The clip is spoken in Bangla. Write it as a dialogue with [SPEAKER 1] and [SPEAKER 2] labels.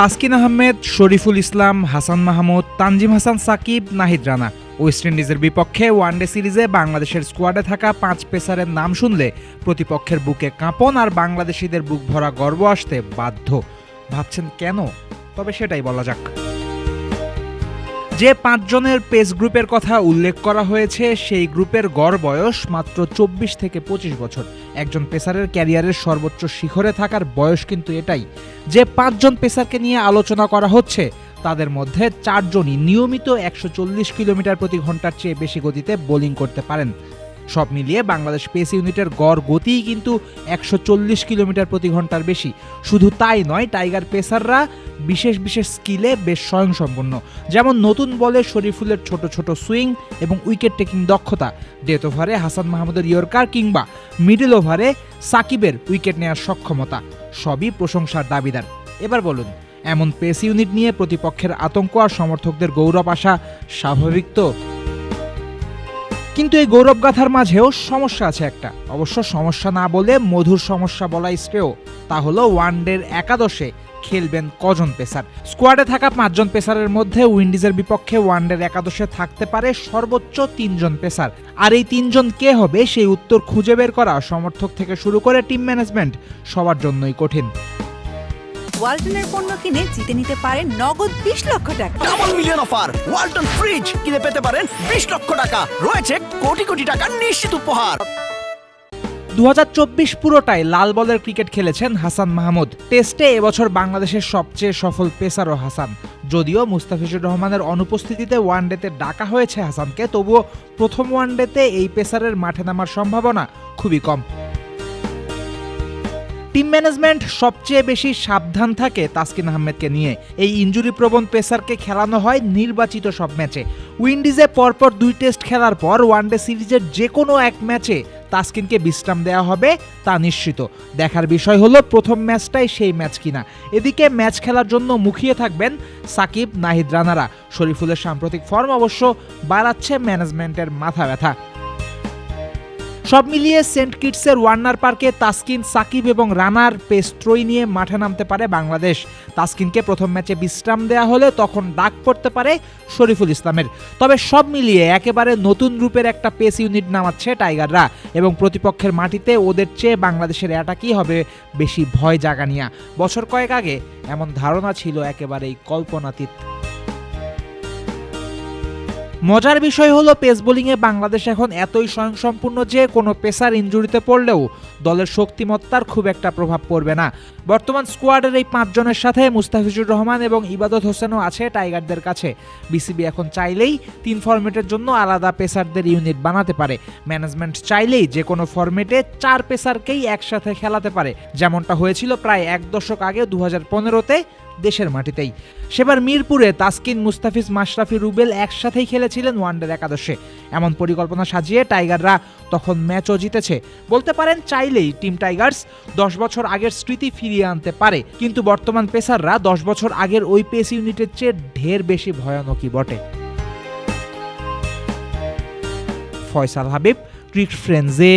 [SPEAKER 1] তাসকিন আহমেদ, শরীফুল ইসলাম, হাসান মাহমুদ, তানজিম হাসান, সাকিব, নাহিদ রানা। ওয়েস্ট ইন্ডিজের বিপক্ষে ওয়ানডে সিরিজে বাংলাদেশের স্কোয়াডে থাকা পাঁচ পেসারের নাম শুনলে প্রতিপক্ষের বুকে কাঁপন আর বাংলাদেশিদের বুক ভরা গর্ব আসতে বাধ্য। ভাবছেন কেন? তবে সেটাই বলা যাক। যে পাঁচজনের পেস গ্রুপের কথা উল্লেখ করা হয়েছে, সেই গ্রুপের গড় বয়স মাত্র চব্বিশ থেকে পঁচিশ বছর। একজন পেসারের ক্যারিয়ারের সর্বোচ্চ শিখরে থাকার বয়স কিন্তু এটাই। যে পাঁচজন পেসারকে নিয়ে আলোচনা করা হচ্ছে, তাদের মধ্যে চারজনই নিয়মিত একশো চল্লিশ কিলোমিটার প্রতি ঘণ্টার চেয়ে বেশি গতিতে বোলিং করতে পারেন। সব মিলিয়ে বাংলাদেশ পেস ইউনিটের গড় গতিই কিন্তু একশো চল্লিশ কিলোমিটার প্রতি ঘণ্টার বেশি। শুধু তাই নয়, টাইগার পেসাররা বিশেষ বিশেষ স্কিলে বেশ স্বয়ংসম্পন্ন। যেমন নতুন বলে শরীফুলের ছোট ছোট সুইং এবং উইকেট টেকিং দক্ষতা ডেথ ওভারে হাসান মাহমুদের ইয়র্কার কিংবা মিডল ওভারে সাকিবের উইকেট নেওয়ার সক্ষমতা, সবই প্রশংসার দাবিদার। এবার বলুন, এমন পেস ইউনিট নিয়ে প্রতিপক্ষের আতঙ্ক আর সমর্থকদের গৌরব আসা স্বাভাবিক তো? কিন্তু এই গৌরবগাথার মাঝেও সমস্যা আছে একটা। অবশ্য সমস্যা না বলে মধুর সমস্যা বলাই শ্রেয়। তা হলো ওয়ানডের একাদশে খেলবেন কজন পেসার? স্কোয়াডে থাকা পাঁচজন পেসারের মধ্যে উইন্ডিজের বিপক্ষে ওয়ানডের একাদশে থাকতে পারে সর্বোচ্চ তিনজন পেসার। আর এই তিনজন কে হবে সেই উত্তর খুঁজে বের করা সমর্থক থেকে শুরু করে টিম ম্যানেজমেন্ট সবার জন্যই কঠিন।
[SPEAKER 2] ওয়ালটনের পণ্য কিনে জিতে নিতে পারেন নগদ বিশ লক্ষ টাকা।
[SPEAKER 3] Double million offer Walton fridge কিনে পেতে পারেন বিশ লক্ষ টাকা। রয়েছে কোটি কোটি টাকা নিশ্চিত উপহার।
[SPEAKER 1] দু হাজার চব্বিশ পুরোটাই লাল বলের ক্রিকেট খেলেছেন হাসান মাহমুদ। টেস্টে এবছর বাংলাদেশের সবচেয়ে সফল পেসারও হাসান। যদিও মুস্তাফিজুর রহমানের অনুপস্থিতিতে ওয়ানডেতে ডাকা হয়েছে হাসানকে, তবুও প্রথম ওয়ানডেতে এই পেসারের মাঠে নামার সম্ভাবনা খুবই কম। টিম ম্যানেজমেন্ট সবচেয়ে বেশি সাবধান থাকে তাসকিন আহমেদকে নিয়ে। এই ইঞ্জুরি প্রবণ পেসারকে খেলানো হয় নির্বাচিত সব ম্যাচে। উইন্ডিজে পরপর দুই টেস্ট খেলার পর ওয়ানডে সিরিজের যে কোনো এক ম্যাচে তাসকিনকে বিশ্রাম দেওয়া হবে, তা নিশ্চিত। দেখার বিষয় হলো প্রথম ম্যাচটাই সেই ম্যাচ কিনা। এদিকে ম্যাচ খেলার জন্য মুখিয়ে থাকবেন সাকিব, নাহিদ রানারা। শরীফুলের সাম্প্রতিক ফর্ম অবশ্য বাড়াচ্ছে ম্যানেজমেন্টের মাথা ব্যথা। সব মিলিয়ে সেন্ট কিটসের ওয়ার্নার পার্কে তাসকিন, সাকিব এবং রানার পেস ত্রয়ী নিয়ে মাঠে নামতে পারে বাংলাদেশ। তাসকিনকে প্রথম ম্যাচে বিশ্রাম দেওয়া হলে তখন ডাক পড়তে পারে শরীফুল ইসলামের। তবে সব মিলিয়ে একেবারে নতুন রূপের একটা পেস ইউনিট নামাচ্ছে টাইগাররা এবং প্রতিপক্ষের মাটিতে ওদের চেয়ে বাংলাদেশের অ্যাটাকই হবে বেশি ভয় জাগানিয়া। বছর কয়েক আগে এমন ধারণা ছিল একেবারেই কল্পনাতীত। মজার বিষয় হলো পেস বোলিংয়ে বাংলাদেশ এখন এতই স্বয়ংসম্পূর্ণ যে কোনো পেসার ইঞ্জুরিতে পড়লেও দলের শক্তিমত্তার খুব একটা প্রভাব পড়বে না। বর্তমান স্কোয়াডের এই পাঁচজনের সাথে মুস্তাফিজুর রহমান এবং ইবাদত হোসেনও আছে টাইগারদের কাছে। বিসিবি এখন চাইলেই তিন ফরম্যাটের জন্য আলাদা পেসারদের ইউনিট বানাতে পারে। ম্যানেজমেন্ট চাইলেই যে কোনো ফরম্যাটে চার পেসারকেই একসাথে খেলাতে পারে। যেমনটা হয়েছিল প্রায় এক দশক আগে দু হাজার পনেরোতে দেশের মাটিতেই। সেবার মিরপুরে তাসকিন, মুস্তাফিজ, মাশরাফি, রুবেল একসাথেই খেলেছিলেন ওয়ানডের একাদশে। এমন পরিকল্পনা সাজিয়ে টাইগাররা তখন ম্যাচও জিতেছে। বলতে পারেন চাইলেই টিম টাইগার্স দশ বছর আগের স্মৃতি ফিরিয়ে আনতে পারে, কিন্তু বর্তমান পেসাররা দশ বছর আগের ওই পেস ইউনিটের চেয়ে ঢের বেশি ভয়ানকই বটে। ফয়সাল হাবিব ক্রিক ফ্রেন্ডসে।